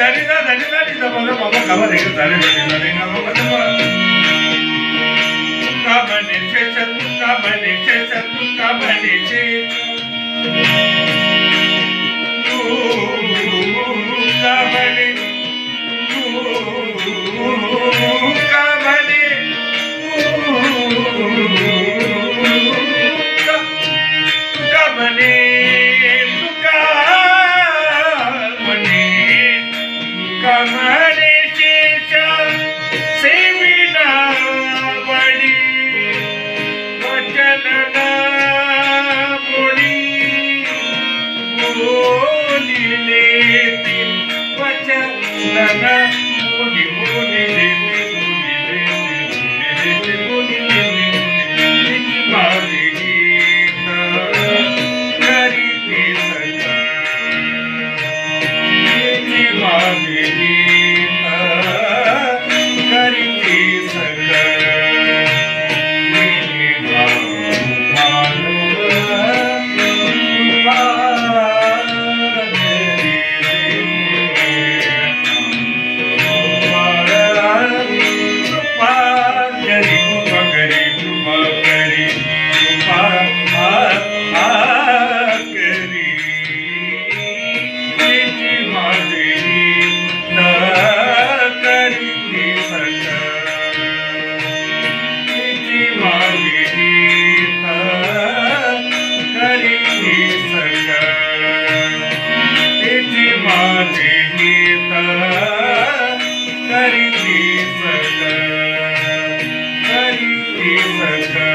దని దని దని దమల మమ కమరే దని దని దని నమ మమ కమనే చే చే కమనే చే చే కమనే చే ಓಲಿಲೆ ತಿನ್ ವಚನ ಮುಗಿ ಮುಗಿದಿದೆ Hari Krishna,